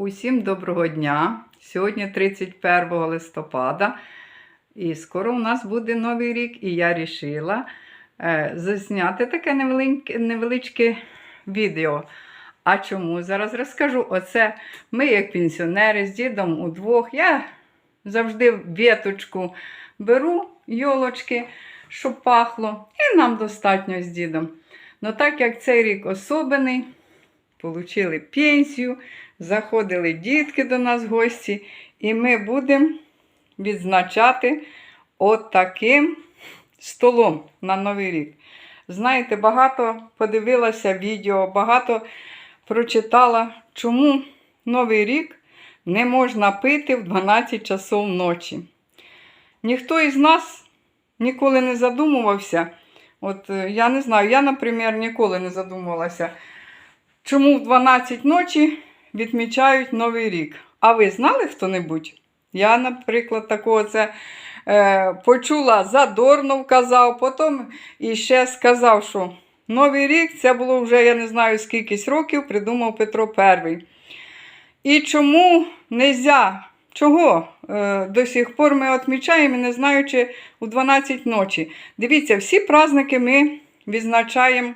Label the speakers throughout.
Speaker 1: Усім доброго дня! Сьогодні 31 листопада, і скоро у нас буде Новий рік, і я вирішила е, засняти таке невеличке, невеличке відео. А чому? Зараз розкажу. Оце ми, як пенсіонери, з дідом удвох. Я завжди віточку беру, йолочки, щоб пахло, і нам достатньо з дідом. Ну так як цей рік особений, Получили пенсію, заходили дітки до нас в гості, і ми будемо відзначати от столом на Новий рік. Знаєте, багато подивилася відео, багато прочитала, чому Новий рік не можна пити в 12 часов ночі. Ніхто із нас ніколи не задумувався. От е, я не знаю, я, наприклад, ніколи не задумувалася. Чому в 12 ночі відмічають Новий рік? А ви знали хто-небудь? Я, наприклад, такого це е, почула, Задорнов казав, потім іще сказав, що Новий рік це було вже, я не знаю, скількись років, придумав Петро І. І чому не можна? Чого е, до сих пор ми відмічаємо, не знаючи у 12 ночі? Дивіться, всі праздники ми відзначаємо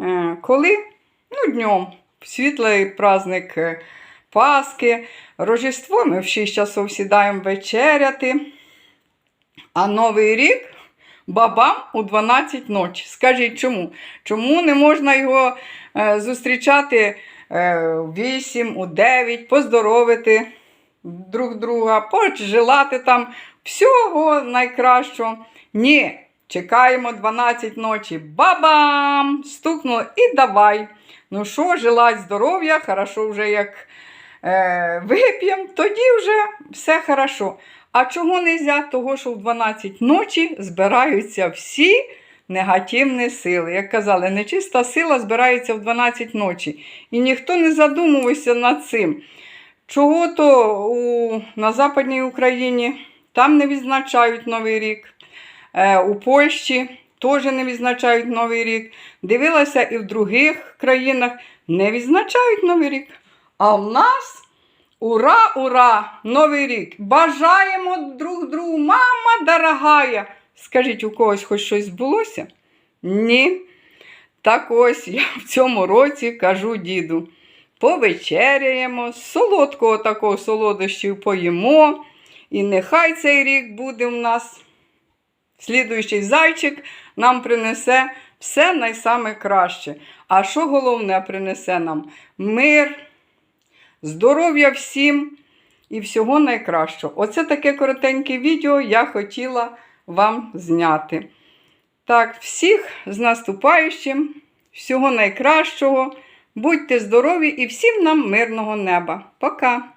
Speaker 1: е, коли? Ну, днем. Світлий праздник е, Пасхи, Рождество ми в 6 часов сідаємо вечеряти. А Новий рік бабам у 12 ночі. Скажіть чому? Чому не можна його е, зустрічати е, у 8, у 9, поздоровити друг друга, пожелати там всього найкращого? Ні. Чекаємо 12 ночі. Бабам! Стукнуло і давай. Ну що, желать здоров'я, хорошо вже як е, вип'ємо, тоді вже все хорошо. А чого не можна? Того, що в 12 ночі збираються всі негативні сили. Як казали, нечиста сила збирається в 12 ночі. І ніхто не задумувався над цим. Чого то у, на Западній Україні там не відзначають Новий рік. Е, у Польщі теж не відзначають Новий рік. Дивилася і в других країнах не відзначають Новий рік. А в нас ура, ура! Новий рік! Бажаємо друг другу, мама дорогая! Скажіть, у когось хоч щось збулося? Ні. Так ось я в цьому році кажу діду. Повечеряємо, солодкого такого солодощів поїмо. І нехай цей рік буде в нас. Слідуючий зайчик нам принесе все найсаме краще. А що головне принесе нам? Мир, здоров'я всім і всього найкращого. Оце таке коротеньке відео я хотіла вам зняти. Так, всіх з наступаючим, всього найкращого. Будьте здорові і всім нам мирного неба. Пока!